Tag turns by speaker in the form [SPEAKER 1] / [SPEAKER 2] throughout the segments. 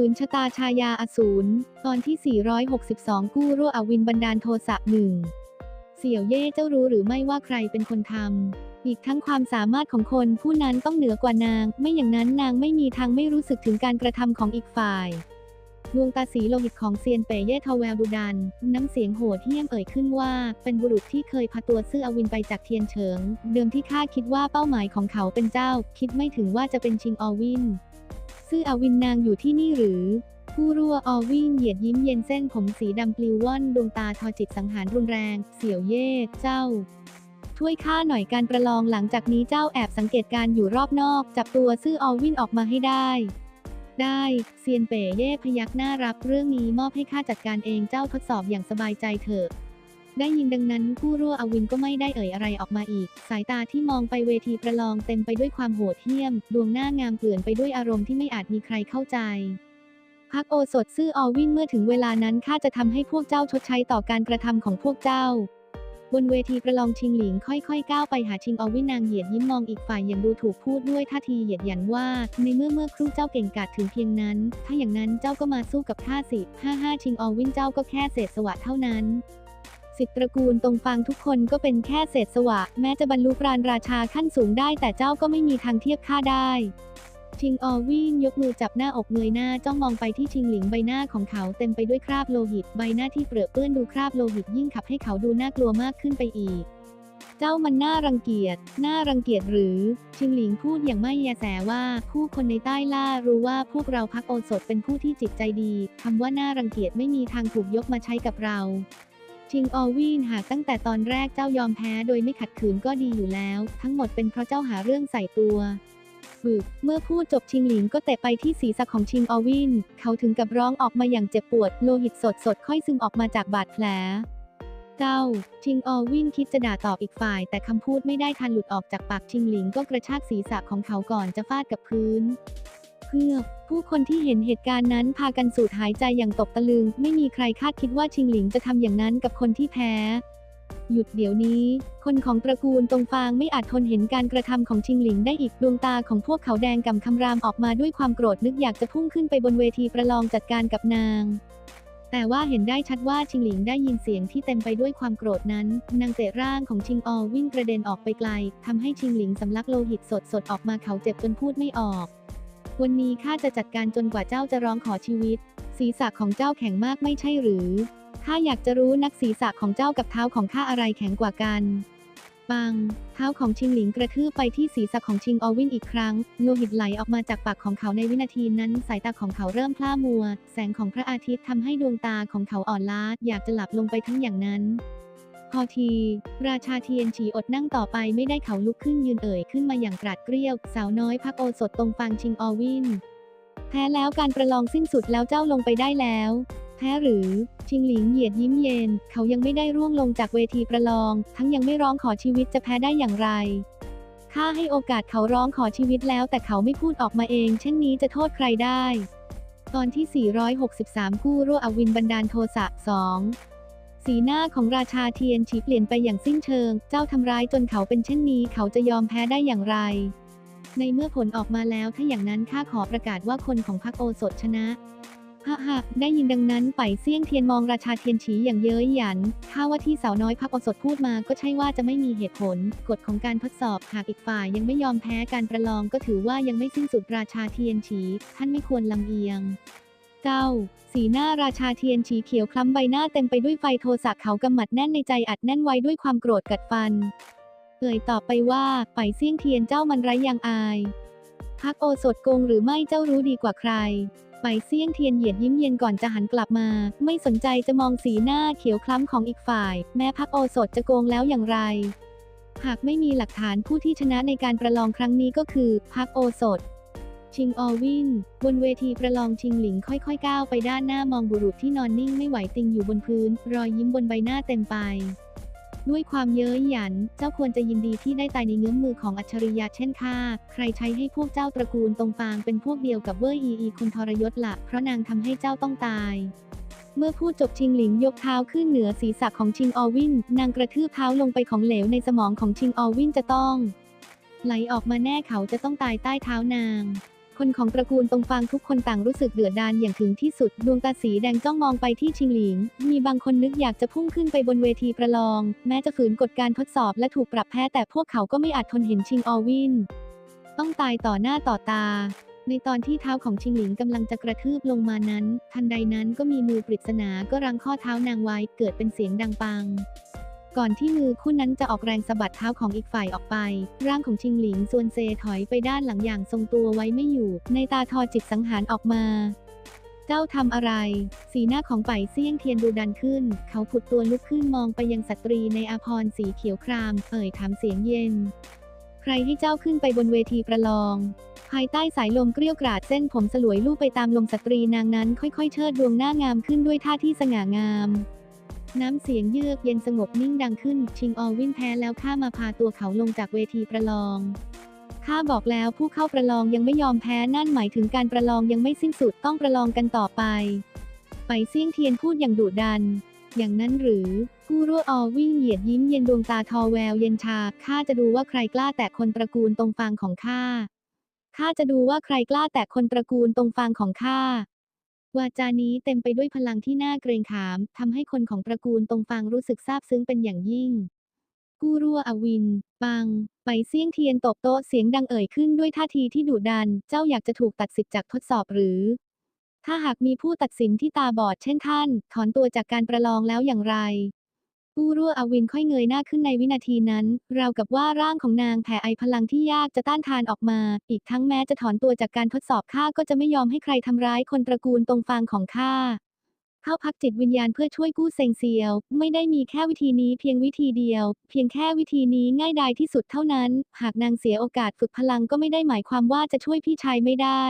[SPEAKER 1] ฝืนชะตาชายาอสูรตอนที่ 462 กู้รั่วอวินบันดาลโทสะหนึ่งเสี่ยวเย่เจ้ารู้หรือไม่ว่าใครเป็นคนทำ อีกทั้งความสามารถของคนผู้นั้นต้องเหนือกว่านาง ไม่อย่างนั้นนางไม่มีทางไม่รู้สึกถึงการกระทำของอีกฝ่ายดวงตาสีโลหิตของเซียนเป่เย่ทาแววดุดัน น้ำเสียงโหดเหี้ยมเอ่ยขึ้นว่า เป็นบุรุษที่เคยพาตัวซื่ออวินไปจากเทียนเฉิง เดิมที่ข้าคิดว่าเป้าหมายของเขาเป็นเจ้า คิดไม่ถึงว่าจะเป็นชิงอวิน ซื่ออวินนางอยู่ที่นี่หรือ ผู้รั่วอวินเหยียดยิ้มเย็นเส้นผมสีดำปลิวว่อนดวงตาทอจิตสังหารรุนแรง เสี่ยวเย่เจ้า ช่วยข้าหน่อยการประลองหลังจากนี้เจ้าแอบสังเกตการอยู่รอบนอก จับตัวซื่ออวินออกมาให้ได้ได้เซียนเป๋เย่พยักหน้ารับเรื่องนี้มอบให้ข้าจัดการเองเจ้าทดสอบอย่างสบายใจเถอะ ได้ยินดังนั้นผู้รั่วอวินก็ไม่ได้เอ่ยอะไรออกมาอีก สายตาที่มองไปเวทีประลองเต็มไปด้วยความโหดเหี้ยม ดวงหน้างามเปลื่อนไปด้วยอารมณ์ที่ไม่อาจมีใครเข้าใจพักโอสถซื่ออวินเมื่อถึงเวลานั้นข้าจะทำให้พวกเจ้าชดใช้ต่อการกระทำของพวกเจ้า บนเวทีประลองชิงหลิงค่อยๆ ก้าวไปหาชิงอวินนางเหยียดยิ้มมองอีกฝ่ายอย่างดูถูกพูดด้วยท่าทีเหยียดหยันว่า ในเมื่อเมื่อครู่เจ้าเก่งกาจถึงเพียงนั้น ถ้าอย่างนั้นเจ้าก็มาสู้กับข้าสิ ห้าห้าชิงอวินเจ้าก็แค่เศษสวะเท่านั้น สิทธิตระกูลตรงฟางทุกคนก็เป็นแค่เศษสวะ แม้จะบรรลุปราณราชาขั้นสูงได้แต่เจ้าก็ไม่มีทางเทียบข้าได้ชิงออวินยกมือจับหน้าอกเงยหน้าจ้องมองไปที่ชิงหลิงใบหน้าของเขาเต็มไปด้วยคราบโลหิต ใบหน้าที่เปรอะเปื้อนดูคราบโลหิตยิ่งขับให้เขาดูน่ากลัวมากขึ้นไปอีก เจ้ามันน่ารังเกียจน่ารังเกียจหรือ ชิงหลิงพูดอย่างไม่แยแสว่า ผู้คนในใต้ล่ารู้ว่าพวกเราพักโอสถเป็นผู้ที่จิตใจดีคำว่าน่ารังเกียจไม่มีทางถูกยกมาใช้กับเรา ชิงออวินหากตั้งแต่ตอนแรกเจ้ายอมแพ้โดยไม่ขัดขืนก็ดีอยู่แล้ว ทั้งหมดเป็นเพราะเจ้าหาเรื่องใส่ตัวบึกเมื่อพูดจบชิงหลิงก็เตะไปที่ศีรษะของชิงออวิน เขาถึงกับร้องออกมาอย่างเจ็บปวด โลหิตสดสดค่อยซึมออกมาจากบาดแผล เจ้า ชิงออวินคิดจะด่าตอบอีกฝ่าย แต่คำพูดไม่ได้ทันหลุดออกจากปากชิงหลิงก็กระชากศีรษะของเขาก่อนจะฟาดกับพื้น เพื่อผู้คนที่เห็นเหตุการณ์นั้นพากันสูดหายใจอย่างตกตะลึง ไม่มีใครคาดคิดว่าชิงหลิงจะทำอย่างนั้นกับคนที่แพ้ หยุดเดี๋ยวนี้ คนของตระกูลตรงฟางไม่อาจทนเห็นการกระทำของชิงหลิงได้อีกดวงตาของพวกเขาแดงกำคำรามออกมาด้วยความโกรธนึกอยากจะพุ่งขึ้นไปบนเวทีประลองจัดการกับนางแต่ว่าเห็นได้ชัดว่าชิงหลิงได้ยินเสียงที่เต็มไปด้วยความโกรธนั้น นางเตะร่างของชิงออวิ่งกระเด็นออกไปไกลทำให้ชิงหลิงสำลักโลหิตสดๆออกมาเขาเจ็บจนพูดไม่ออก วันนี้ข้าจะจัดการจนกว่าเจ้าจะร้องขอชีวิต ศีรษะของเจ้าแข็งมากไม่ใช่หรือข้าอยากจะรู้นักศีรษะของเจ้ากับเท้าของข้าอะไรแข็งกว่ากันปังเท้าของชิงหลิงกระทืบไปที่ศีรษะของชิงออวินอีกครั้ง โลหิตไหลออกมาจากปากของเขาในวินาทีนั้น สายตาของเขาเริ่มพร่ามัว แสงของพระอาทิตย์ทำให้ดวงตาของเขาอ่อนล้าอยากจะหลับลงไปทั้งอย่างนั้น พอที ราชาเทียนฉีอดนั่งต่อไปไม่ได้เขาลุกขึ้นยืนเอ่ยขึ้นมาอย่างกราดเกรี้ยว สาวน้อยพักโอสถตรงฟังชิงออวิน แพ้แล้วการประลองสิ้นสุดแล้วเจ้าลงไปได้แล้ว แพ้หรือ ชิงหลิงเหยียดยิ้มเย็น เขายังไม่ได้ร่วงลงจากเวทีประลอง ทั้งยังไม่ร้องขอชีวิตจะแพ้ได้อย่างไรข้าให้โอกาสเขาร้องขอชีวิตแล้ว แต่เขาไม่พูดออกมาเอง เช่นนี้จะโทษใครได้ ตอนที่ 463 คู่รั่วอวินบันดาลโทสะ 2 สีหน้าของราชาเทียนฉีเปลี่ยนไปอย่างสิ้นเชิง เจ้าทำร้ายจนเขาเป็นเช่นนี้ เขาจะยอมแพ้ได้อย่างไร ในเมื่อผลออกมาแล้วถ้าอย่างนั้นข้าขอประกาศว่าคนของพรรคโอสถชนะฮ่าฮ่าได้ยินดังนั้นไปเสี่ยงเทียนมองราชาเทียนฉีอย่างเย้ยหยันข้าว่าที่สาวน้อยพักโอสถพูดมาก็ใช่ว่าจะไม่มีเหตุผล กฎของการทดสอบหากอีกฝ่ายยังไม่ยอมแพ้การประลองก็ถือว่ายังไม่สิ้นสุดราชาเทียนฉี ท่านไม่ควรลำเอียง เก้า สีหน้าราชาเทียนฉีเขียวคล้ำใบหน้าเต็มไปด้วยไฟโทสะเขากำหมัดแน่นในใจอัดแน่นไว้ด้วยความโกรธกัดฟัน เอ่ยตอบไปว่าไปเสี่ยงเทียนเจ้ามันไร้ยางอายพักโอสถโกงหรือไม่เจ้ารู้ดีกว่าใคร ไปเสี่ยงเทียนเหยียดยิ้มเย็นก่อนจะหันกลับมา ไม่สนใจจะมองสีหน้าเขียวคล้ำของอีกฝ่าย แม้พักโอสถจะโกงแล้วอย่างไร หากไม่มีหลักฐานผู้ที่ชนะในการประลองครั้งนี้ก็คือพักโอสถ ชิงออวิน บนเวทีประลองชิงหลิงค่อยๆก้าวไปด้านหน้ามองบุรุษที่นอนนิ่งไม่ไหวติงอยู่บนพื้น รอยยิ้มบนใบหน้าเต็มไป ด้วยความเย้ยหยัน เจ้าควรจะยินดีที่ได้ตายในเงื้อมมือของอัจฉริยะเช่นข้า ใครใช้ให้พวกเจ้าตระกูลตรงฟางเป็นพวกเดียวกับเว่ยอีอีคุณทรยศละ เพราะนางทำให้เจ้าต้องตายเมื่อพูดจบชิงหลิงยกเท้าขึ้นเหนือศีรษะของชิงออวิน นางกระทืบเท้าลงไปของเหลวในสมองของชิงออวินจะต้อง ไหลออกมาแน่เขาจะต้องตายใต้เท้านาง คนของตระกูลตรงฟางทุกคนต่างรู้สึกเดือดดาลอย่างถึงที่สุด ดวงตาสีแดงจ้องมองไปที่ชิงหลิง มีบางคนนึกอยากจะพุ่งขึ้นไปบนเวทีประลอง แม้จะฝืนกฎการทดสอบและถูกปรับแพ้แต่พวกเขาก็ไม่อาจทนเห็นชิงออวิน ต้องตายต่อหน้าต่อตา ในตอนที่เท้าของชิงหลิงกำลังจะกระทืบลงมานั้น ทันใดนั้นก็มีมือปริศนาก็รั้งข้อเท้านางไว้เกิดเป็นเสียงดังปัง ก่อนที่มือคู่นั้นจะออกแรงสะบัดเท้าของอีกฝ่ายออกไป ร่างของชิงหลิงส่วนเซถอยไปด้านหลังอย่างทรงตัวไว้ไม่อยู่ ในตาทอจิตสังหารออกมา เจ้าทำอะไร สีหน้าของไปเซี่ยงเทียนดูดันขึ้น เขาผุดตัวลุกขึ้นมองไปยังสตรีในอาภรณ์สีเขียวคราม เอ่ยถามเสียงเย็น ใครให้เจ้าขึ้นไปบนเวทีประลองภายใต้สายลมเกลี้ยวกราดเส้นผมสลวยลู่ไปตามลมสตรีนางนั้นค่อยๆ เชิดดวงหน้างามขึ้นด้วยท่าที่สง่างาม น้ำเสียงเยือกเย็นสงบนิ่งดังขึ้น ชิงออวินแพ้แล้วข้ามาพาตัวเขาลงจากเวทีประลอง ข้าบอกแล้วผู้เข้าประลองยังไม่ยอมแพ้นั่นหมายถึงการประลองยังไม่สิ้นสุดต้องประลองกันต่อไป ไปเซี่ยงเทียนพูดอย่างดุดัน อย่างนั้นหรือกู้รั่วออวิ่งเหยียดยิ้มเย็นดวงตาทอแววเย็นชาข้าจะดูว่าใครกล้าแตะคนตระกูลตรงฟางของข้าข้าจะดูว่าใครกล้าแตะคนตระกูลตรงฟางของข้า วาจานี้เต็มไปด้วยพลังที่น่าเกรงขาม ทำให้คนของตระกูลตรงฟางรู้สึกซาบซึ้งเป็นอย่างยิ่ง กู้รั่วอวิน ปัง ไปเซี่ยงเทียนตบโต๊ะเสียงดังเอ่ยขึ้นด้วยท่าทีที่ดุดัน เจ้าอยากจะถูกตัดสิทธิ์จากทดสอบหรือ ถ้าหากมีผู้ตัดสินที่ตาบอดเช่นท่าน ถอนตัวจากการประลองแล้วอย่างไร กู้รั่วอวินค่อยเงยหน้าขึ้นในวินาทีนั้น ราวกับว่าร่างของนางแผ่ไอพลังที่ยากจะต้านทานออกมา อีกทั้งแม้จะถอนตัวจากการทดสอบข้าก็จะไม่ยอมให้ใครทำร้ายคนตระกูลตรงฟางของข้าเข้าพักจิตวิญญาณเพื่อช่วยกู้เซงเซียว ไม่ได้มีแค่วิธีนี้เพียงวิธีเดียว เพียงแค่วิธีนี้ง่ายดายที่สุดเท่านั้น หากนางเสียโอกาสฝึกพลังก็ไม่ได้หมายความว่าจะช่วยพี่ชายไม่ได้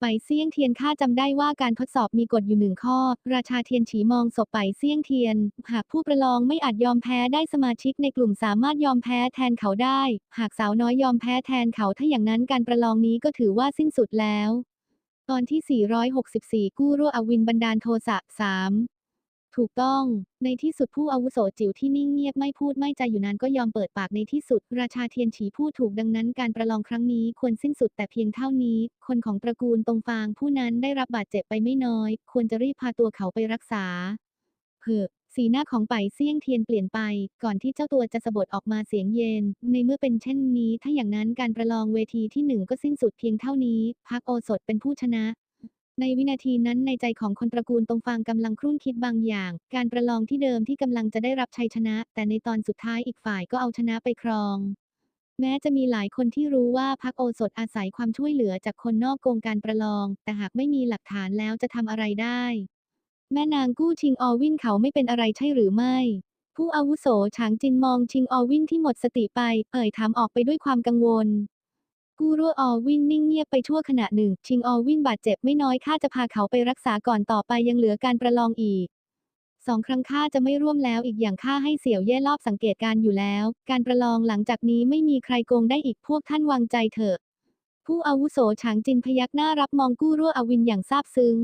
[SPEAKER 1] ไปเซี่ยงเทียนข้าจำได้ว่าการทดสอบมีกฎอยู่หนึ่งข้อ ราชาเทียนฉีมองศพไปเซี่ยงเทียน หากผู้ประลองไม่อาจยอมแพ้ได้สมาชิกในกลุ่มสามารถยอมแพ้แทนเขาได้ หากสาวน้อยยอมแพ้แทนเขาถ้าอย่างนั้นการประลองนี้ก็ถือว่าสิ้นสุดแล้ว ตอนที่ 464 กู้รั่วอวินบันดาลโทสะ 3 ถูกต้อง ในที่สุดผู้อาวุโสจิ๋วที่นิ่งเงียบไม่พูดไม่ใจอยู่นานก็ยอมเปิดปากในที่สุด ราชาเทียนฉีพูดถูกดังนั้นการประลองครั้งนี้ควรสิ้นสุดแต่เพียงเท่านี้ คนของตระกูลตรงฟางผู้นั้นได้รับบาดเจ็บไปไม่น้อย ควรจะรีบพาตัวเขาไปรักษาเพื่อสีหน้าของไปเซี่ยงเทียนเปลี่ยนไป ก่อนที่เจ้าตัวจะสะบดออกมาเสียงเย็น ในเมื่อเป็นเช่นนี้ ถ้าอย่างนั้นการประลองเวทีที่หนึ่งก็สิ้นสุดเพียงเท่านี้ พักโอสถเป็นผู้ชนะ ในวินาทีนั้นในใจของคนตระกูลตรงฟางกำลังครุ่นคิดบางอย่าง การประลองที่เดิมที่กำลังจะได้รับชัยชนะ แต่ในตอนสุดท้ายอีกฝ่ายก็เอาชนะไปครอง แม้จะมีหลายคนที่รู้ว่าพักโอสถอาศัยความช่วยเหลือจากคนนอกโกงการประลอง แต่หากไม่มีหลักฐานแล้วจะทำอะไรได้ แม่นางกู้ชิงออวินเขาไม่เป็นอะไรใช่หรือไม่ ผู้อาวุโสฉางจินมองชิงออวินที่หมดสติไป เอ่ยถามออกไปด้วยความกังวล กู้รั่วออวินนิ่งเงียบไปชั่วขณะหนึ่ง ชิงออวินบาดเจ็บไม่น้อยข้าจะพาเขาไปรักษาก่อนต่อไปยังเหลือการประลองอีกสองครั้งข้าจะไม่ร่วมแล้วอีกอย่างข้าให้เสี่ยวเย่รอบสังเกตการอยู่แล้ว การประลองหลังจากนี้ไม่มีใครโกงได้อีกพวกท่านวางใจเถอะ ผู้อาวุโสฉางจินพยักหน้ารับมองกู้รั่วอวินอย่างซาบซึ้ง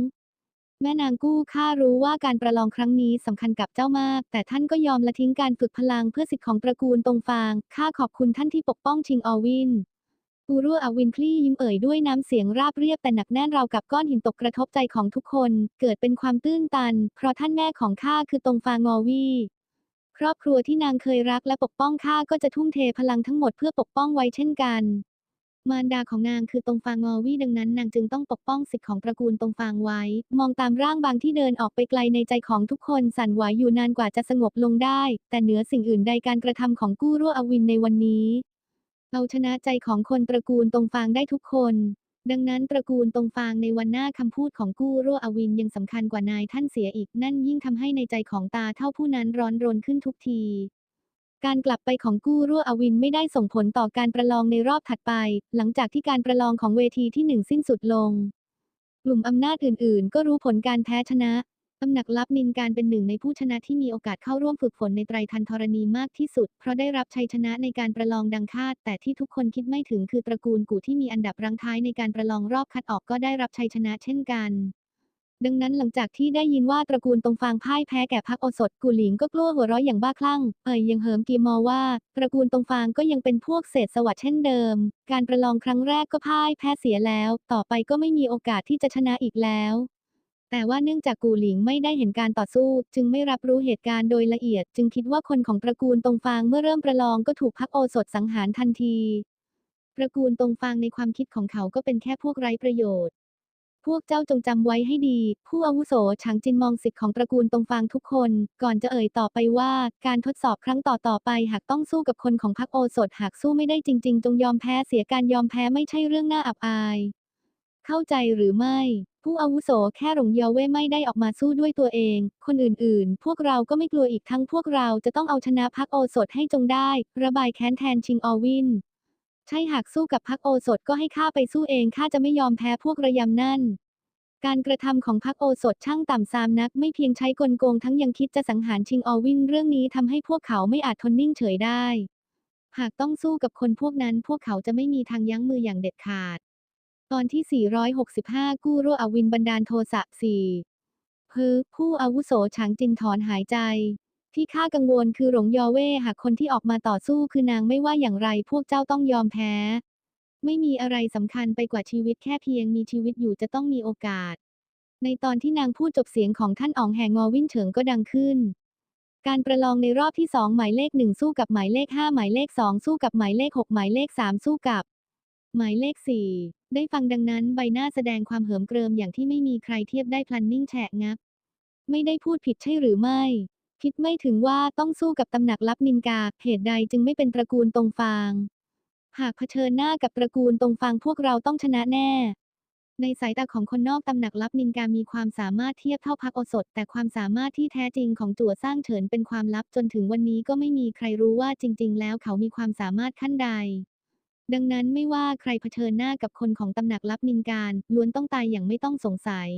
[SPEAKER 1] แม่นางกู้ข้ารู้ว่าการประลองครั้งนี้สำคัญกับเจ้ามาก แต่ท่านก็ยอมละทิ้งการฝึกพลังเพื่อสิทธิของตระกูลตรงฟางข้าขอบคุณท่านที่ปกป้องชิงอวิน กูรั่วอวินคลี่ยิ้มเอ่ยด้วยน้ำเสียงราบเรียบแต่หนักแน่นราวกับก้อนหินตกกระทบใจของทุกคน เกิดเป็นความตื้นตัน เพราะท่านแม่ของข้าคือตรงฟางอวีครอบครัวที่นางเคยรักและปกป้องข้าก็จะทุ่มเทพลังทั้งหมดเพื่อปกป้องไว้เช่นกัน มารดาของนางคือตรงฟางอวีดังนั้นนางจึงต้องปกป้องสิทธิของตระกูลตรงฟางไว้ มองตามร่างบางที่เดินออกไปไกลในใจของทุกคนสั่นไหวอยู่นานกว่าจะสงบลงได้ แต่เหนือสิ่งอื่นใดการกระทำของกู้รั่วอวินในวันนี้ เอาชนะใจของคนตระกูลตรงฟางได้ทุกคน ดังนั้นตระกูลตรงฟางในวันหน้าคำพูดของกู้รั่วอวินยังสำคัญกว่านายท่านเสียอีกนั่นยิ่งทำให้ในใจของตาเท่าผู้นั้นร้อนรนขึ้นทุกที การกลับไปของกู้รั่วอวินไม่ได้ส่งผลต่อการประลองในรอบถัดไป หลังจากที่การประลองของเวทีที่หนึ่งสิ้นสุดลง กลุ่มอำนาจอื่นๆ ก็รู้ผลการแพ้ชนะ ตำหนักลับนินการเป็นหนึ่งในผู้ชนะที่มีโอกาสเข้าร่วมฝึกฝนในไตรทันธรณีมากที่สุด เพราะได้รับชัยชนะในการประลองดังคาด แต่ที่ทุกคนคิดไม่ถึงคือตระกูลกู่ที่มีอันดับรังท้ายในการประลองรอบคัดออกก็ได้รับชัยชนะเช่นกัน ดังนั้นหลังจากที่ได้ยินว่าตระกูลตรงฟางพ่ายแพ้แก่พรรคโอสถกูหลิงก็กลัวหัวเราะอย่างบ้าคลั่ง เอ่ยยังเหิมกีมอว่า ตระกูลตรงฟางก็ยังเป็นพวกเศษสวัสดเช่นเดิม การประลองครั้งแรกก็พ่ายแพ้เสียแล้ว ต่อไปก็ไม่มีโอกาสที่จะชนะอีกแล้ว แต่ว่าเนื่องจากกูหลิงไม่ได้เห็นการต่อสู้ จึงไม่รับรู้เหตุการณ์โดยละเอียด จึงคิดว่าคนของตระกูลตรงฟางเมื่อเริ่มประลองก็ถูกพรรคโอสถสังหารทันทีตระกูลตรงฟางในความคิดของเขาก็เป็นแค่พวกไร้ประโยชน์ พวกเจ้าจงจำไว้ให้ดี ผู้อาวุโสฉางจินมองสิทธิ์ของตระกูลตรงฟางทุกคน ก่อนจะเอ่ยต่อไปว่า การทดสอบครั้งต่อต่อไป หากต้องสู้กับคนของพรรคโอสถหากสู้ไม่ได้จริง ๆ จงยอมแพ้เสียการยอมแพ้ไม่ใช่เรื่องน่าอับอาย เข้าใจหรือไม่ ผู้อาวุโสแค่หลงเยาเว่ไม่ได้ออกมาสู้ด้วยตัวเอง คนอื่นๆ พวกเราก็ไม่กลัวอีกทั้งพวกเราจะต้องเอาชนะพรรคโอสถให้จงได้ ระบายแค้นแทนชิงออวิน ใช่หากสู้กับพรรคโอสถก็ให้ข้าไปสู้เองข้าจะไม่ยอมแพ้พวกระยำนั่นการกระทำของพรรคโอสถช่างต่ำซามนัก ไม่เพียงใช้กลโกงทั้งยังคิดจะสังหารชิงออวินเรื่องนี้ทำให้พวกเขาไม่อาจทนนิ่งเฉยได้ หากต้องสู้กับคนพวกนั้นพวกเขาจะไม่มีทางยั้งมืออย่างเด็ดขาด ตอนที่ 465 กู้รั่วอวินบันดาลโทสะ4ฮือผู้อาวุโสฉางจินถอนหายใจ ที่ข้ากังวลคือหลงยอเว่หากคนที่ออกมาต่อสู้คือนางไม่ว่าอย่างไรพวกเจ้าต้องยอมแพ้ ไม่มีอะไรสำคัญไปกว่าชีวิตแค่เพียงมีชีวิตอยู่จะต้องมีโอกาส ในตอนที่นางพูดจบเสียงของท่านอ๋องแห่งอวินเฉิงก็ดังขึ้น การประลองในรอบที่สองหมายเลขหนึ่งสู้กับหมายเลขห้าหมายเลขสองสู้กับหมายเลขหกหมายเลขสามสู้กับ หมายเลขสี่ได้ฟังดังนั้นใบหน้าแสดงความเหิมเกริมอย่างที่ไม่มีใครเทียบได้พลันนิ่งแฉะงับ ไม่ได้พูดผิดใช่หรือไม่ คิดไม่ถึงว่าต้องสู้กับตำหนักลับนินกา เหตุใดจึงไม่เป็นตระกูลตรงฟาง หากเผชิญหน้ากับตระกูลตรงฟางพวกเราต้องชนะแน่ ในสายตาของคนนอกตำหนักลับนินกามีความสามารถเทียบเท่าพักโอสถ แต่ความสามารถที่แท้จริงของจั่วสร้างเฉินเป็นความลับจนถึงวันนี้ก็ไม่มีใครรู้ว่าจริง ๆ แล้วเขามีความสามารถขั้นใด ดังนั้นไม่ว่าใครเผชิญหน้ากับคนของตำหนักลับนินการ ล้วนต้องตายอย่างไม่ต้องสงสัย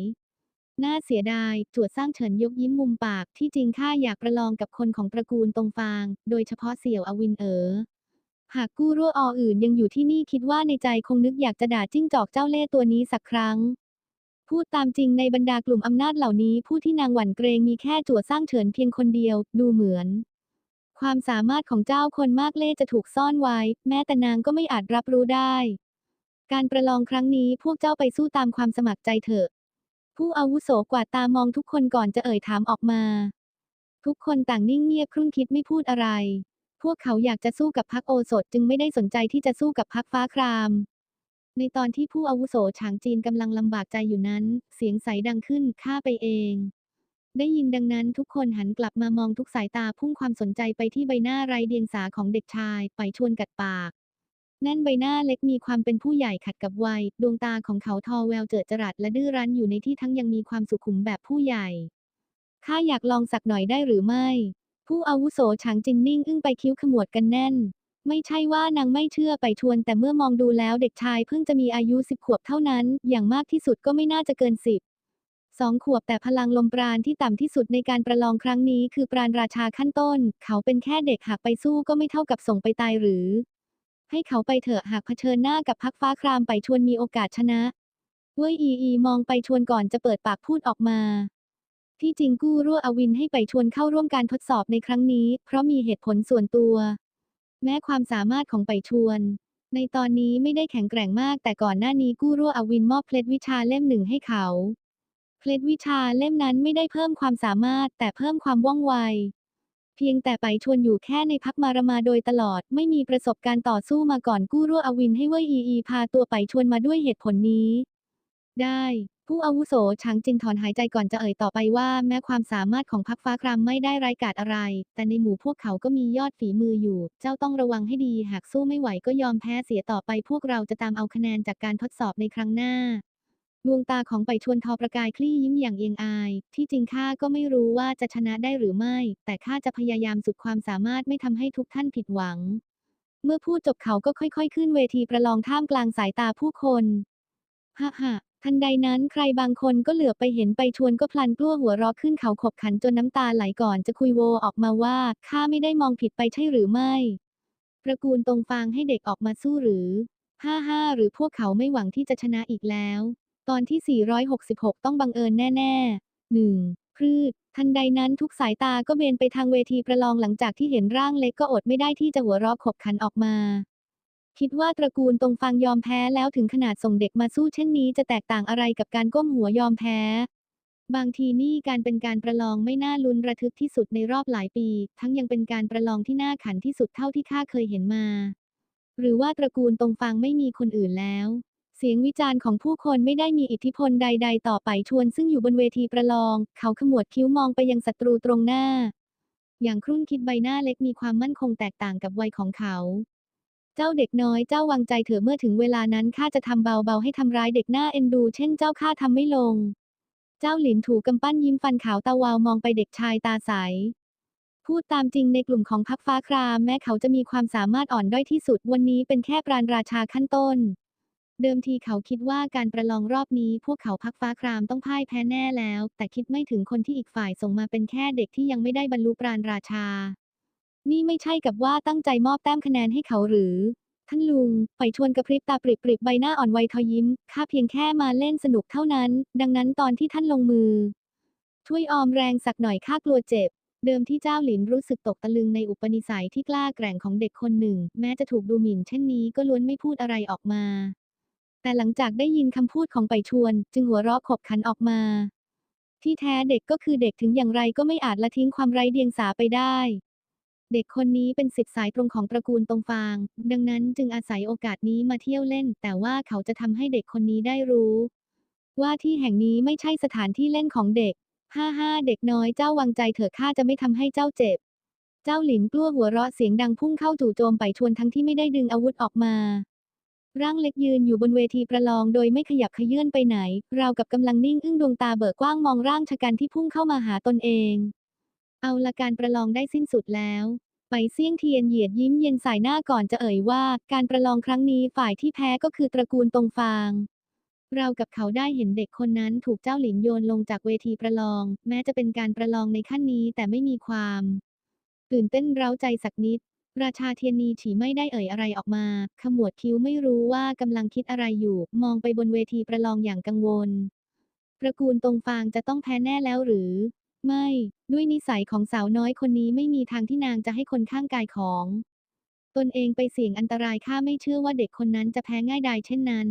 [SPEAKER 1] น่าเสียดายจวดสร้างเฉินยกยิ้มมุมปากที่จริงข้าอยากประลองกับคนของตระกูลตรงฟาง โดยเฉพาะเสี่ยวอวินเอ๋อหากกู้รั่วออื่นยังอยู่ที่นี่คิดว่าในใจคงนึกอยากจะด่าจิ้งจอกเจ้าเล่ห์ตัวนี้สักครั้ง พูดตามจริงในบรรดากลุ่มอำนาจเหล่านี้ผู้ที่นางหวั่นเกรงมีแค่จั่วสร้างเฉินเพียงคนเดียว ดูเหมือน ความสามารถของเจ้าคนมากเล่จะถูกซ่อนไว้ แม้แต่นางก็ไม่อาจรับรู้ได้ การประลองครั้งนี้พวกเจ้าไปสู้ตามความสมัครใจเถอะ ผู้อาวุโสกวาดตามองทุกคนก่อนจะเอ่ยถามออกมา ทุกคนต่างนิ่งเงียบครุ่นคิดไม่พูดอะไร พวกเขาอยากจะสู้กับพักโอสถจึงไม่ได้สนใจที่จะสู้กับพักฟ้าคราม ในตอนที่ผู้อาวุโสฉางจีนกำลังลำบากใจอยู่นั้น เสียงใสดังขึ้นข้าไปเอง ได้ยินดังนั้นทุกคนหันกลับมามองทุกสายตาพุ่งความสนใจไปที่ใบหน้าไร้เดียงสาของเด็กชายไปชวนกัดปากแน่นใบหน้าเล็กมีความเป็นผู้ใหญ่ขัดกับวัย ดวงตาของเขาทอแววเจิดจรัสและดื้อรั้นอยู่ในที่ทั้งยังมีความสุขุมแบบผู้ใหญ่ ข้าอยากลองสักหน่อยได้หรือไม่ ผู้อาวุโสฉางจินนิ่งอึ้งไปคิ้วขมวดกันแน่น ไม่ใช่ว่านางไม่เชื่อไปชวน แต่เมื่อมองดูแล้วเด็กชายเพิ่งจะมีอายุสิบขวบเท่านั้น อย่างมากที่สุดก็ไม่น่าจะเกินสิบ สองขวบแต่พลังลมปราณที่ต่ำที่สุดในการประลองครั้งนี้คือปราณราชาขั้นต้น เขาเป็นแค่เด็กหากไปสู้ก็ไม่เท่ากับส่งไปตายหรือ ให้เขาไปเถอะหากเผชิญหน้ากับพักฟ้าครามไปชวนมีโอกาสชนะเว่ยอีอีมองไปชวนก่อนจะเปิดปากพูดออกมา ที่จริงกู้รั่วอวินให้ไปชวนเข้าร่วมการทดสอบในครั้งนี้ เพราะมีเหตุผลส่วนตัว แม้ความสามารถของไปชวนในตอนนี้ไม่ได้แข็งแกร่งมากแต่ก่อนหน้านี้กู้รั่วอวินมอบเคล็ดวิชาเล่มหนึ่งให้เขา เคล็ดวิชาเล่มนั้นไม่ได้เพิ่มความสามารถ แต่เพิ่มความว่องไว เพียงแต่ไปชวนอยู่แค่ในพักมารมาโดยตลอด ไม่มีประสบการณ์ต่อสู้มาก่อนกู้รั่วอวินให้เว่ยอีอีพาตัวไปชวนมาด้วยเหตุผลนี้ ได้ผู้อาวุโสฉางจินถอนหายใจก่อนจะเอ่ยต่อไปว่า แม้ความสามารถของพักฟ้าครามไม่ได้ไร้ายกาจอะไร แต่ในหมู่พวกเขาก็มียอดฝีมืออยู่ เจ้าต้องระวังให้ดี หากสู้ไม่ไหวก็ยอมแพ้เสียต่อไปพวกเราจะตามเอาคะแนนจากการทดสอบในครั้งหน้า ดวงตาของไปชวนทอประกายคลี่ยิ้มอย่างเอียงอาย ที่จริงข้าก็ไม่รู้ว่าจะชนะได้หรือไม่ แต่ข้าจะพยายามสุดความสามารถไม่ทำให้ทุกท่านผิดหวัง เมื่อพูดจบเขาก็ค่อยๆ ขึ้นเวทีประลองท่ามกลางสายตาผู้คนฮ่าฮ่าทันใดนั้นใครบางคนก็เหลือไปเห็นไปชวนก็พลันกลัวหัวเราะขึ้นเขาขบขันจนน้ำตาไหลก่อนจะคุยโวออกมาว่าข้าไม่ได้มองผิดไปใช่หรือไม่ตระกูลตรงฟางให้เด็กออกมาสู้หรือ ห้าห้าหรือพวกเขาไม่หวังที่จะชนะอีกแล้ว ตอนที่ 466 ต้องบังเอิญแน่ๆ 1. พืชทันใดนั้นทุกสายตาก็เบนไปทางเวทีประลองหลังจากที่เห็นร่างเล็กก็อดไม่ได้ที่จะหัวเราะขบขันออกมา คิดว่าตระกูลตรงฟังยอมแพ้แล้วถึงขนาดส่งเด็กมาสู้เช่นนี้จะแตกต่างอะไรกับการก้มหัวยอมแพ้ บางทีนี่การเป็นการประลองไม่น่าลุ้นระทึกที่สุดในรอบหลายปี ทั้งยังเป็นการประลองที่น่าขันที่สุดเท่าที่ข้าเคยเห็นมา หรือว่าตระกูลตรงฟังไม่มีคนอื่นแล้ว เสียงวิจารณ์ของผู้คนไม่ได้มีอิทธิพลใด ๆ ต่อไปชวนซึ่งอยู่บนเวทีประลอง เขาขมวดคิ้วมองไปยังศัตรูตรงหน้า อย่างครุ่นคิดใบหน้าเล็กมีความมั่นคงแตกต่างกับวัยของเขา เจ้าเด็กน้อยเจ้าวางใจเถอะเมื่อถึงเวลานั้นข้าจะทำเบาๆให้ทำร้ายเด็กหน้าเอ็นดู เช่นเจ้าข้าทำไม่ลง เจ้าหลินถูกำปั้นยิ้มฟันขาวตาวาวมองไปเด็กชายตาใสพูดตามจริงในกลุ่มของพักฟ้าครามแม้เขาจะมีความสามารถอ่อนด้อยที่สุดวันนี้เป็นแค่ปราณราชาขั้นต้น เดิมทีเขาคิดว่าการประลองรอบนี้ พวกเขาพักฟ้าครามต้องพ่ายแพ้แน่แล้ว แต่คิดไม่ถึงคนที่อีกฝ่ายส่งมาเป็นแค่เด็กที่ยังไม่ได้บรรลุปราณราชา นี่ไม่ใช่กับว่าตั้งใจมอบแต้มคะแนนให้เขาหรือ ท่านลุงปล่อยชวนกระพริบตาปริบปริบใบหน้าอ่อนวัยทอยิ้มข้าเพียงแค่มาเล่นสนุกเท่านั้น ดังนั้นตอนที่ท่านลงมือ ช่วยออมแรงสักหน่อยข้ากลัวเจ็บเดิมที่เจ้าหลินรู้สึกตกตะลึงในอุปนิสัยที่กล้าแกร่งของเด็กคนหนึ่ง แม้จะถูกดูหมิ่นเช่นนี้ก็ล้วนไม่พูดอะไรออกมา แต่หลังจากได้ยินคำพูดของไปชวน จึงหัวเราะขบขันออกมา ที่แท้เด็กก็คือเด็กถึงอย่างไรก็ไม่อาจละทิ้งความไร้เดียงสาไปได้ เด็กคนนี้เป็นสิทธิ์สายตรงของตระกูลตรงฟาง ดังนั้นจึงอาศัยโอกาสนี้มาเที่ยวเล่น แต่ว่าเขาจะทำให้เด็กคนนี้ได้รู้ ว่าที่แห่งนี้ไม่ใช่สถานที่เล่นของเด็กห้าห้าเด็กน้อยเจ้าวางใจเถอะข้าจะไม่ทำให้เจ้าเจ็บ เจ้าหลินกลัวหัวเราะเสียงดังพุ่งเข้าจู่โจมไปชวนทั้งที่ไม่ได้ดึงอาวุธออกมา ร่างเล็กยืนอยู่บนเวทีประลองโดยไม่ขยับขยื่นไปไหน ราวกับกำลังนิ่งอึ้งดวงตาเบิกกว้างมองร่างชะกันที่พุ่งเข้ามาหาตนเอง เอาละการประลองได้สิ้นสุดแล้วไปเสี่ยงเทียนเหยียดยิ้มเย็นสายหน้าก่อนจะเอ่ยว่า การประลองครั้งนี้ฝ่ายที่แพ้ก็คือตระกูลตรงฟาง เรากับเขาได้เห็นเด็กคนนั้นถูกเจ้าหลินโยนลงจากเวทีประลอง แม้จะเป็นการประลองในขั้นนี้แต่ไม่มีความ ตื่นเต้นเร้าใจสักนิด ราชาเทียนนีฉีไม่ได้เอ่ยอะไรออกมา ขมวดคิ้วไม่รู้ว่ากำลังคิดอะไรอยู่ มองไปบนเวทีประลองอย่างกังวลตระกูลตรงฟางจะต้องแพ้แน่แล้วหรือ ไม่ ด้วยนิสัยของสาวน้อยคนนี้ไม่มีทางที่นางจะให้คนข้างกายของ ตนเองไปเสี่ยงอันตรายข้าไม่เชื่อว่าเด็กคนนั้นจะแพ้ง่ายดายเช่นนั้น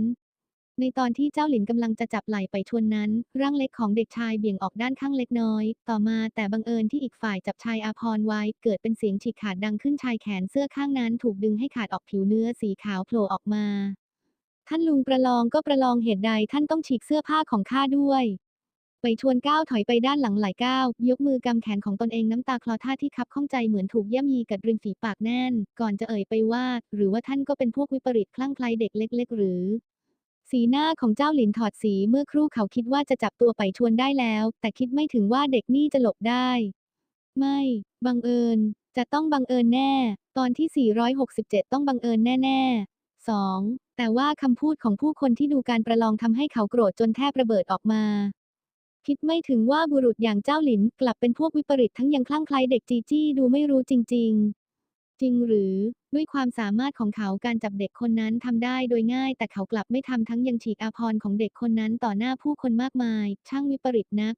[SPEAKER 1] ในตอนที่เจ้าหลินกำลังจะจับไหล่ไปชวนนั้น ร่างเล็กของเด็กชายเบี่ยงออกด้านข้างเล็กน้อย ต่อมาแต่บังเอิญที่อีกฝ่ายจับชายอาพรไว้ เกิดเป็นเสียงฉีกขาดดังขึ้นชายแขนเสื้อข้างนั้นถูกดึงให้ขาดออกผิวเนื้อสีขาวโผล่ออกมา ท่านลุงประลองก็ประลองเหตุใดท่านต้องฉีกเสื้อผ้าของข้าด้วยไปชวนก้าวถอยไปด้านหลังหลายก้าวยกมือกำแขนของตนเองน้ำตาคลอท่าที่คับข้องใจเหมือนถูกย่ำยีกัดริมฝีปากแน่น ก่อนจะเอ่ยไปว่า หรือว่าท่านก็เป็นพวกวิปริตคลั่งไคล้เด็กเล็ก ๆ หรือ สีหน้าของเจ้าหลินถอดสีเมื่อครู่เขาคิดว่าจะจับตัวไปชวนได้แล้ว แต่คิดไม่ถึงว่าเด็กนี่จะหลบได้ ไม่ บังเอิญ จะต้องบังเอิญแน่ ตอนที่ 467 ต้องบังเอิญแน่ ๆ 2. แต่ว่าคำพูดของผู้คนที่ดูการประลองทำให้เขาโกรธจนแทบระเบิดออกมา คิดไม่ถึงว่าบุรุษอย่างเจ้าหลินกลับเป็นพวกวิปริตทั้งยังคลั่งไคล้เด็กจีจี้ดูไม่รู้จริง จริงหรือด้วยความสามารถของเขาการจับเด็กคนนั้นทำได้โดยง่าย แต่เขากลับไม่ทำทั้งยังฉีกอาภรณ์ของเด็กคนนั้นต่อหน้าผู้คนมากมาย ช่างวิปริตนัก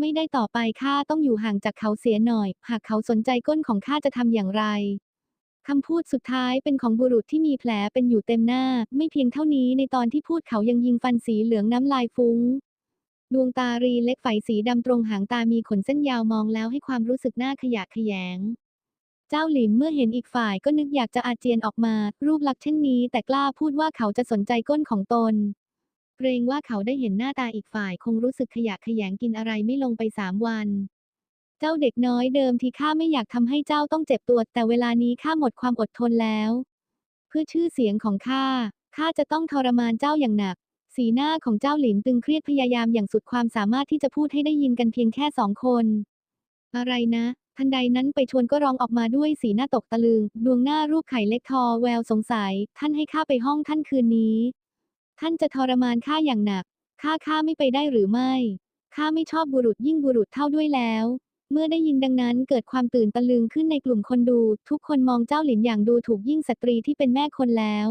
[SPEAKER 1] ไม่ได้ต่อไปข้าต้องอยู่ห่างจากเขาเสียหน่อย หากเขาสนใจก้นของข้าจะทำอย่างไรคำพูดสุดท้ายเป็นของบุรุษที่มีแผลเป็นอยู่เต็มหน้า ไม่เพียงเท่านี้ในตอนที่พูดเขายังยิงฟันสีเหลืองน้ำลายฟุ้ง ดวงตารีเล็กไฝสีดำตรงหางตามีขนเส้นยาวมองแล้วให้ความรู้สึกหน้าขยะแขยง เจ้าหลินเมื่อเห็นอีกฝ่ายก็นึกอยากจะอาเจียนออกมา รูปลักษณ์เช่นนี้ แต่กล้าพูดว่าเขาจะสนใจก้นของตน เกรงว่าเขาได้เห็นหน้าตาอีกฝ่ายคงรู้สึกขยะแขยงกินอะไรไม่ลงไปสามวัน เจ้าเด็กน้อยเดิมที่ข้าไม่อยากทำให้เจ้าต้องเจ็บตัว แต่เวลานี้ข้าหมดความอดทนแล้ว เพื่อชื่อเสียงของข้าข้าจะต้องทรมานเจ้าอย่างหนัก สีหน้าของเจ้าหลินตึงเครียดพยายามอย่างสุดความสามารถที่จะพูดให้ได้ยินกันเพียงแค่สองคน อะไรนะ ทันใดนั้นไปชวนก็ร้องออกมาด้วยสีหน้าตกตะลึง ดวงหน้ารูปไข่เล็กทอแววสงสัย ท่านให้ข้าไปห้องท่านคืนนี้ ท่านจะทรมานข้าอย่างหนัก ข้าข้าไม่ไปได้หรือไม่ ข้าไม่ชอบบุรุษยิ่งบุรุษเท่าด้วยแล้ว เมื่อได้ยินดังนั้นเกิดความตื่นตะลึงขึ้นในกลุ่มคนดู ทุกคนมองเจ้าหลินอย่างดูถูกยิ่งสตรีที่เป็นแม่คนแล้ว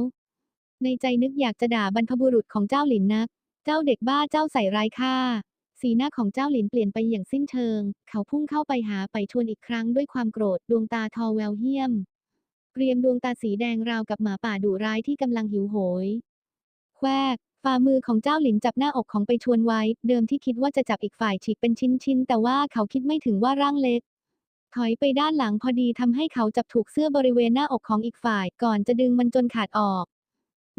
[SPEAKER 1] ในใจนึกอยากจะด่าบรรพบุรุษของเจ้าหลินนัก เจ้าเด็กบ้าเจ้าใส่ร้ายข้า สีหน้าของเจ้าหลินเปลี่ยนไปอย่างสิ้นเชิง เขาพุ่งเข้าไปหาไปชวนอีกครั้งด้วยความโกรธดวงตาทอแววเหี้ยม เกรียมดวงตาสีแดงราวกับหมาป่าดุร้ายที่กำลังหิวโหย แควกฝ่ามือของเจ้าหลินจับหน้าอกของไปชวนไว้ เดิมที่คิดว่าจะจับอีกฝ่ายฉีกเป็นชิ้นๆ แต่ว่าเขาคิดไม่ถึงว่าร่างเล็ก ถอยไปด้านหลังพอดีทำให้เขาจับถูกเสื้อบริเวณหน้าอกของอีกฝ่าย ก่อนจะดึงมันจนขาดออก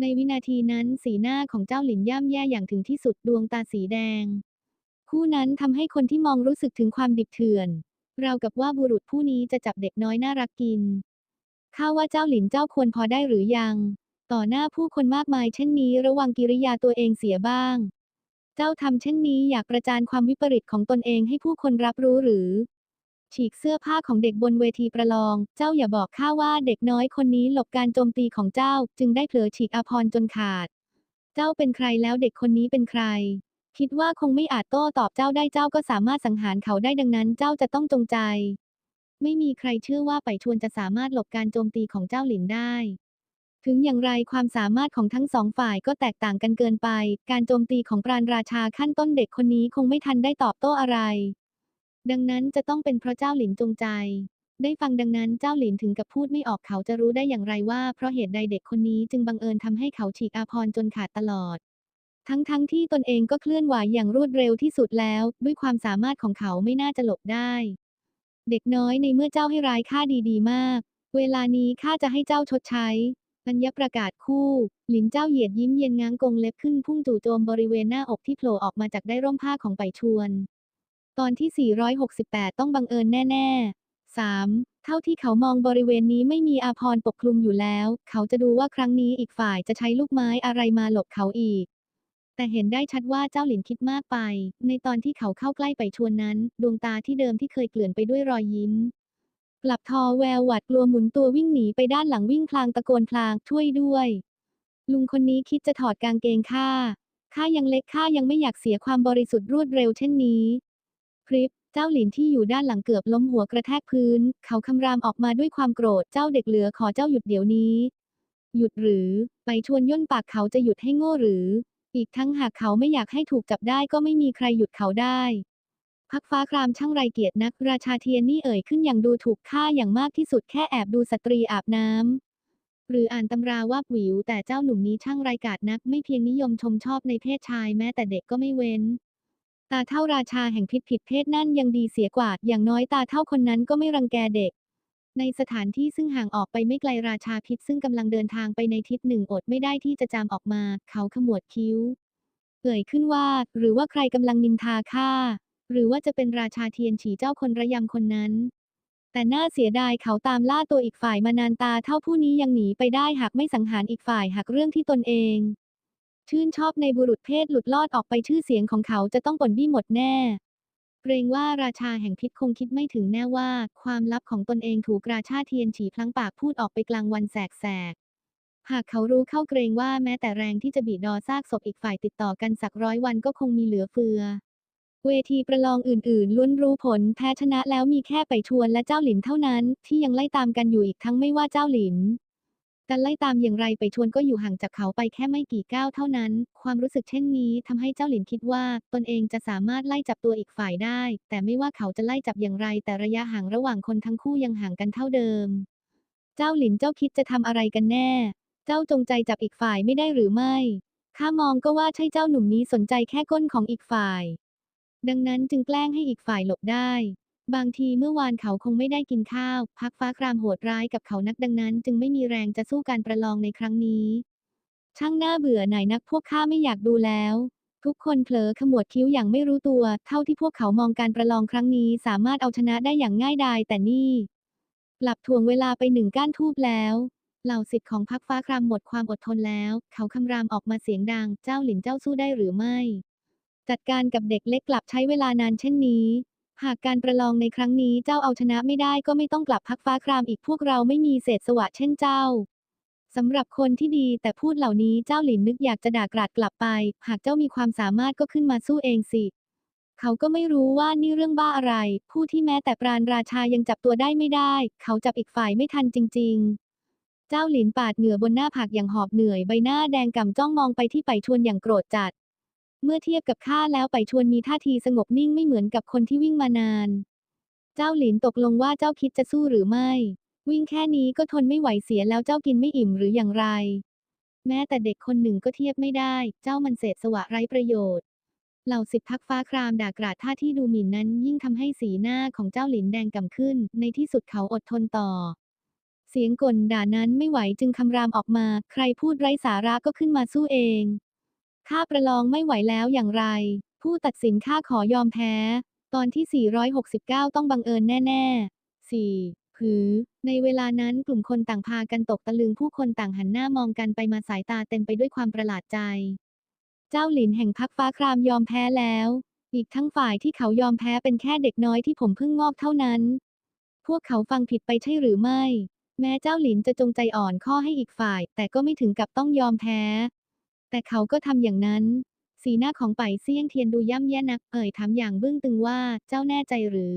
[SPEAKER 1] ในวินาทีนั้นสีหน้าของเจ้าหลินย่ำแย่อย่างถึงที่สุดดวงตาสีแดง คู่นั้นทำให้คนที่มองรู้สึกถึงความดิบเถื่อนราวกับว่าบุรุษผู้นี้จะจับเด็กน้อยน่ารักกิน ข้าว่าเจ้าหลินเจ้าควรพอได้หรือยัง ต่อหน้าผู้คนมากมายเช่นนี้ระวังกิริยาตัวเองเสียบ้าง เจ้าทำเช่นนี้อยากประจานความวิปริตของตนเองให้ผู้คนรับรู้หรือ ฉีกเสื้อผ้าของเด็กบนเวทีประลอง เจ้าอย่าบอกข้าว่าเด็กน้อยคนนี้หลบการโจมตีของเจ้า จึงได้เผลอฉีกอภรณ์จนขาด เจ้าเป็นใครแล้วเด็กคนนี้เป็นใคร คิดว่าคงไม่อาจโต้ตอบเจ้าได้เจ้าก็สามารถสังหารเขาได้ดังนั้นเจ้าจะต้องจงใจ ไม่มีใครเชื่อว่าไปชวนจะสามารถหลบการโจมตีของเจ้าหลินได้ ถึงอย่างไรความสามารถของทั้งสองฝ่ายก็แตกต่างกันเกินไป การโจมตีของปราณราชาขั้นต้นเด็กคนนี้คงไม่ทันได้ตอบโต้อะไร ดังนั้นจะต้องเป็นเพราะเจ้าหลินจงใจ ได้ฟังดังนั้นเจ้าหลินถึงกับพูดไม่ออกเขาจะรู้ได้อย่างไรว่าเพราะเหตุใดเด็กคนนี้จึงบังเอิญทำให้เขาฉีกอาภรจนขาดตลอด ทั้งๆทที่ตนเองก็เคลื่อนไหวอย่างรวดเร็วที่สุดแล้ว ด้วยความสามารถของเขาไม่น่าจะหลบได้ เด็กน้อยในเมื่อเจ้าให้ร้ายข้าดีๆมาก เวลานี้ข้าจะให้เจ้าชดใช้ปัญญประกาศคู่ หลินเจ้าเหยียดยิ้มเย็นง้างกงเล็บขึ้นพุ่งจู่โจมบริเวณหน้าอกที่โผล่ออกมาจากได้ร่มผ้าของไปชวน ตอนที่ 468 ต้องบังเอิญแน่ ๆ 3. เท่าที่เขามองบริเวณนี้ไม่มีอาพรปกคลุมอยู่แล้ว เขาจะดูว่าครั้งนี้อีกฝ่ายจะใช้ลูกไม้อะไรมาหลบเขาอีก แต่เห็นได้ชัดว่าเจ้าหลินคิดมากไป ในตอนที่เขาเข้าใกล้ไปชวนนั้น ดวงตาที่เดิมที่เคยเกลื่อนไปด้วยรอยยิ้ม กลับทอแววหวัดกลัวหมุนตัววิ่งหนีไปด้านหลังวิ่งพลางตะโกนพลางช่วยด้วย ลุงคนนี้คิดจะถอดกางเกงข้าข้ายังเล็กข้ายังไม่อยากเสียความบริสุทธิ์รวดเร็วเช่นนี้พริบเจ้าหลินที่อยู่ด้านหลังเกือบล้มหัวกระแทกพื้น เขาคำรามออกมาด้วยความโกรธเจ้าเด็กเหลือขอเจ้าหยุดเดี๋ยวนี้ หยุดหรือ ไปชวนย่นปากเขาจะหยุดให้โง่หรือ อีกทั้งหากเขาไม่อยากให้ถูกจับได้ก็ไม่มีใครหยุดเขาได้ พักฟ้าครามช่างไรเกียรตินัก ราชาเทียนนี่เอ่ยขึ้นอย่างดูถูกค่าอย่างมากที่สุดแค่แอบดูสตรีอาบน้ำหรืออ่านตำราว่าหวิว แต่เจ้าหนุ่มนี้ช่างไรกาจนัก ไม่เพียงนิยมชมชอบในเพศชายแม้แต่เด็กก็ไม่เว้น ตาเท่าราชาแห่งพิษผิดเพศนั่นยังดีเสียกว่า อย่างน้อยตาเท่าคนนั้นก็ไม่รังแกเด็ก ในสถานที่ซึ่งห่างออกไปไม่ไกลราชาพิษซึ่งกำลังเดินทางไปในทิศหนึ่งอดไม่ได้ที่จะจามออกมา เขาขมวดคิ้ว เอ่ยขึ้นว่า หรือว่าใครกำลังนินทาข้า หรือว่าจะเป็นราชาเทียนฉีเจ้าคนระยำคนนั้น แต่น่าเสียดายเขาตามล่าตัวอีกฝ่ายมานานตาเท่าผู้นี้ยังหนีไปได้หากไม่สังหารอีกฝ่ายหากเรื่องที่ตนเอง ชื่นชอบในบุรุษเพศหลุดลอดออกไปชื่อเสียงของเขาจะต้องปนบี้หมดแน่ เกรงว่าราชาแห่งพิษคงคิดไม่ถึงแน่ว่า ความลับของตนเองถูกราชาเทียนฉีพลั้งปากพูดออกไปกลางวันแสกๆหากเขารู้เข้าเกรงว่าแม้แต่แรงที่จะบีดอซากศพอีกฝ่ายติดต่อกันสักร้อยวันก็คงมีเหลือเฟือ เวทีประลองอื่นๆล้วนรู้ผลแพ้ชนะแล้วมีแค่ไปชวนและเจ้าหลินเท่านั้น ที่ยังไล่ตามกันอยู่อีกทั้งไม่ว่าเจ้าหลิน แต่ไล่ตามอย่างไรไปชวนก็อยู่ห่างจากเขาไปแค่ไม่กี่ก้าวเท่านั้น ความรู้สึกเช่นนี้ทำให้เจ้าหลินคิดว่า ตนเองจะสามารถไล่จับตัวอีกฝ่ายได้ แต่ไม่ว่าเขาจะไล่จับอย่างไร แต่ระยะห่างระหว่างคนทั้งคู่ยังห่างกันเท่าเดิม เจ้าหลินเจ้าคิดจะทำอะไรกันแน่ เจ้าจงใจจับอีกฝ่ายไม่ได้หรือไม่ ข้ามองก็ว่าใช่เจ้าหนุ่มนี้สนใจแค่ก้นของอีกฝ่าย ดังนั้นจึงแกล้งให้อีกฝ่ายหลบได้ บางทีเมื่อวานเขาคงไม่ได้กินข้าว พักฟ้าครามโหดร้ายกับเขานักดังนั้น จึงไม่มีแรงจะสู้การประลองในครั้งนี้ ช่างน่าเบื่อหน่ายนักพวกข้าไม่อยากดูแล้ว ทุกคนเผลอขมวดคิ้วอย่างไม่รู้ตัว เท่าที่พวกเขามองการประลองครั้งนี้สามารถเอาชนะได้อย่างง่ายดายแต่นี่กลับถ่วงเวลาไปหนึ่งก้านทูบแล้วเหล่าสิทธิ์ของพักฟ้าครามหมดความอดทนแล้ว เขาคำรามออกมาเสียงดัง เจ้าหลินเจ้าสู้ได้หรือไม่ จัดการกับเด็กเล็กกลับใช้เวลานานเช่นนี้ หากการประลองในครั้งนี้เจ้าเอาชนะไม่ได้ก็ไม่ต้องกลับพักฟ้าครามอีกพวกเราไม่มีเศษสวะเช่นเจ้าสำหรับคนที่ดีแต่พูดเหล่านี้เจ้าหลินนึกอยากจะด่ากราดกลับไป หากเจ้ามีความสามารถก็ขึ้นมาสู้เองสิ เขาก็ไม่รู้ว่านี่เรื่องบ้าอะไร ผู้ที่แม้แต่ปราณราชายังจับตัวได้ไม่ได้ เขาจับอีกฝ่ายไม่ทันจริง ๆ เจ้าหลินปาดเหงื่อบนหน้าผากอย่างหอบเหนื่อยใบหน้าแดงก่ำจ้องมองไปที่ไปชวนอย่างโกรธจัด เมื่อเทียบกับข้าแล้วไปชวนมีท่าทีสงบนิ่งไม่เหมือนกับคนที่วิ่งมานาน เจ้าหลินตกลงว่าเจ้าคิดจะสู้หรือไม่ วิ่งแค่นี้ก็ทนไม่ไหวเสียแล้วเจ้ากินไม่อิ่มหรืออย่างไร แม้แต่เด็กคนหนึ่งก็เทียบไม่ได้ เจ้ามันเศษสวะไร้ประโยชน์ เหล่าสิบทักฟ้าครามด่ากราดท่าที่ดูหมิ่นนั้น ยิ่งทำให้สีหน้าของเจ้าหลินแดงก่ำขึ้น ในที่สุดเขาอดทนต่อ เสียงกลด่านั้นไม่ไหวจึงคำรามออกมา ใครพูดไร้สาระก็ขึ้นมาสู้เอง ข้าประลองไม่ไหวแล้วอย่างไร ผู้ตัดสินข้าขอยอมแพ้ ตอนที่ 469 ต้องบังเอิญแน่ๆ 4. ผือ ในเวลานั้นกลุ่มคนต่างพากันตกตะลึงผู้คนต่างหันหน้ามองกันไปมาสายตาเต็มไปด้วยความประหลาดใจ เจ้าหลินแห่งพักฟ้าครามยอมแพ้แล้ว อีกทั้งฝ่ายที่เขายอมแพ้เป็นแค่เด็กน้อยที่ผมเพิ่งงอกเท่านั้น พวกเขาฟังผิดไปใช่หรือไม่ แม้เจ้าหลินจะจงใจอ่อนข้อให้อีกฝ่าย แต่ก็ไม่ถึงกับต้องยอมแพ้ แต่เขาก็ทำอย่างนั้น สีหน้าของไปเซี่ยงเทียนดูย่ำแย่นัก เอ่ยถามอย่างบึ้งตึงว่าเจ้าแน่ใจหรือ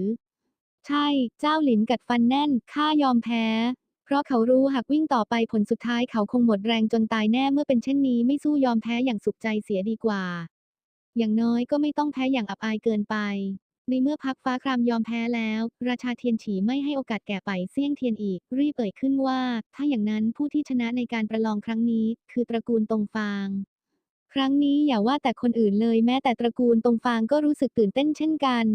[SPEAKER 1] ใช่ เจ้าหลินกัดฟันแน่น ข้ายอมแพ้ เพราะเขารู้หากวิ่งต่อไปผลสุดท้ายเขาคงหมดแรงจนตายแน่เมื่อเป็นเช่นนี้ไม่สู้ยอมแพ้อย่างสุขใจเสียดีกว่า อย่างน้อยก็ไม่ต้องแพ้อย่างอับอายเกินไป ในเมื่อพักฟ้าครามยอมแพ้แล้ว ราชาเทียนฉีไม่ให้โอกาสแก่ไปเซี่ยงเทียนอีก รีบเอ่ยขึ้นว่า ถ้าอย่างนั้นผู้ที่ชนะในการประลองครั้งนี้ คือตระกูลตงฟาง ครั้งนี้อย่าว่าแต่คนอื่นเลยแม้แต่ตระกูลตงฟางก็รู้สึกตื่นเต้นเช่นกัน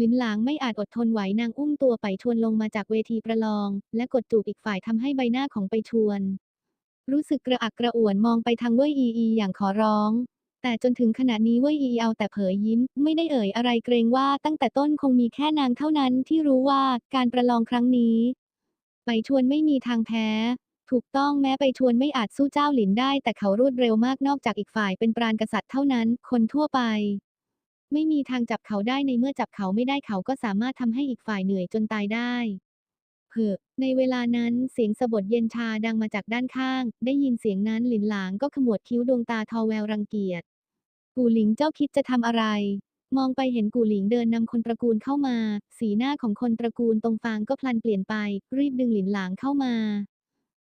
[SPEAKER 1] ลินหลางไม่อาจอดทนไหวนางอุ้มตัวไปชวนลงมาจากเวทีประลอง และกดจูบอีกฝ่ายทำให้ใบหน้าของไปชวน รู้สึกกระอักกระอ่วนมองไปทางเว่ยอีอีอย่างขอร้อง แต่จนถึงขณะนี้เว่ยอีเอาแต่เผยยิ้ม ไม่ได้เอ่ยอะไรเกรงว่าตั้งแต่ต้นคงมีแค่นางเท่านั้นที่รู้ว่าการประลองครั้งนี้ ไปชวนไม่มีทางแพ้ ถูกต้องแม้ไปชวนไม่อาจสู้เจ้าหลินได้ แต่เขารวดเร็วมากนอกจากอีกฝ่ายเป็นปราณกษัตริย์เท่านั้น คนทั่วไป ไม่มีทางจับเขาได้ในเมื่อจับเขาไม่ได้เขาก็สามารถทำให้อีกฝ่ายเหนื่อยจนตายได้เพอในเวลานั้นเสียงสะบดเย็นชาดังมาจากด้านข้าง ได้ยินเสียงนั้นหลินหลางก็ขมวดคิ้วดวงตาทอแววรังเกียจ กูหลิงเจ้าคิดจะทำอะไร มองไปเห็นกูหลิงเดินนำคนตระกูลเข้ามา สีหน้าของคนตระกูลตรงฟางก็พลันเปลี่ยนไป รีบดึงหลินหลางเข้ามา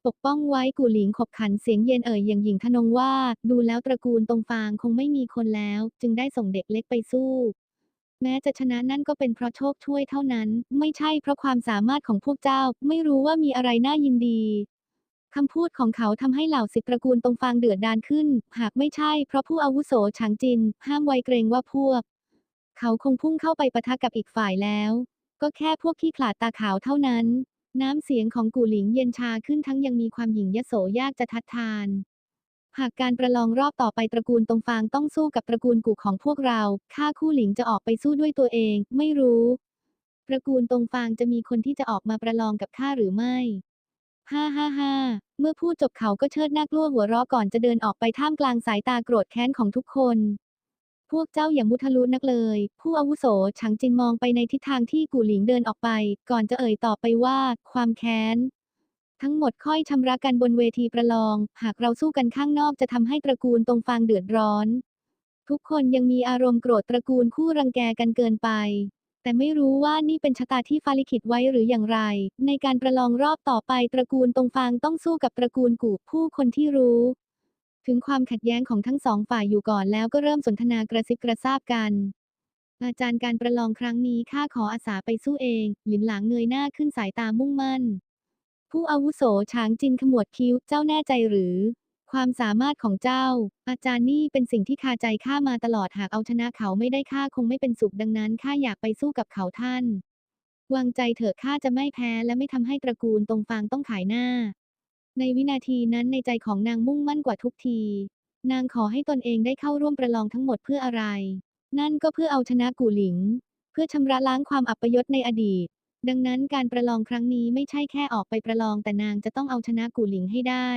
[SPEAKER 1] ปกป้องไว้กูหลิงขบขันเสียงเย็นเอ่ยอย่างหญิงทนงว่า ดูแล้วตระกูลตรงฟางคงไม่มีคนแล้ว จึงได้ส่งเด็กเล็กไปสู้แม้จะชนะนั่นก็เป็นเพราะโชคช่วยเท่านั้น ไม่ใช่เพราะความสามารถของพวกเจ้า ไม่รู้ว่ามีอะไรน่ายินดี คำพูดของเขาทำให้เหล่าสิทธิตระกูลตรงฟางเดือดดานขึ้น หากไม่ใช่เพราะผู้อาวุโสฉางจิน ห้ามไวเกรงว่าพวก เขาคงพุ่งเข้าไปปะทะกับอีกฝ่ายแล้ว ก็แค่พวกขี้ขลาดตาขาวเท่านั้น น้ำเสียงของกูหลิงเย็นชาขึ้นทั้งยังมีความหยิ่งยโสยากจะทัดทาน หากการประลองรอบต่อไปตระกูลตรงฟางต้องสู้กับตระกูลกูของพวกเราข้าคู่หลิงจะออกไปสู้ด้วยตัวเอง ไม่รู้ตระกูลตรงฟางจะมีคนที่จะออกมาประลองกับข้าหรือไม่ ฮ่าฮ่าฮ่าเมื่อพูดจบเขาก็เชิดหน้ากลัวหัวเราะก่อนจะเดินออกไปท่ามกลางสายตาโกรธแค้นของทุกคน พวกเจ้าอย่ามุทะลุนักเลย ผู้อาวุโสฉางจินมองไปในทิศทางที่กูหลิงเดินออกไป ก่อนจะเอ่ยต่อไปว่า ความแค้น ทั้งหมดค่อยชำระกันบนเวทีประลอง หากเราสู้กันข้างนอกจะทำให้ตระกูลตรงฟางเดือดร้อน ทุกคนยังมีอารมณ์โกรธตระกูลคู่รังแกกันเกินไป แต่ไม่รู้ว่านี่เป็นชะตาที่ฟ้าลิขิตไว้หรืออย่างไร ในการประลองรอบต่อไปตระกูลตรงฟางต้องสู้กับตระกูลกูผู้คนที่รู้ ถึงความขัดแย้งของทั้งสองฝ่ายอยู่ก่อนแล้วก็เริ่มสนทนากระซิบกระซาบกัน อาจารย์การประลองครั้งนี้ข้าขออาสาไปสู้เอง หลินหลางเงยหน้าขึ้นสายตามุ่งมั่น ผู้อาวุโสช้างจินขมวดคิ้วเจ้าแน่ใจหรือ ความสามารถของเจ้า อาจารย์นี่เป็นสิ่งที่คาใจข้ามาตลอดหากเอาชนะเขาไม่ได้ข้าคงไม่เป็นสุขดังนั้นข้าอยากไปสู้กับเขาท่าน วางใจเถอะข้าจะไม่แพ้และไม่ทำให้ตระกูลตรงฟางต้องขายหน้า ในวินาทีนั้นในใจของนางมุ่งมั่นกว่าทุกที นางขอให้ตนเองได้เข้าร่วมประลองทั้งหมดเพื่ออะไร นั่นก็เพื่อเอาชนะกูหลิง เพื่อชำระล้างความอัปยศในอดีต ดังนั้นการประลองครั้งนี้ไม่ใช่แค่ออกไปประลองแต่นางจะต้องเอาชนะกูหลิงให้ได้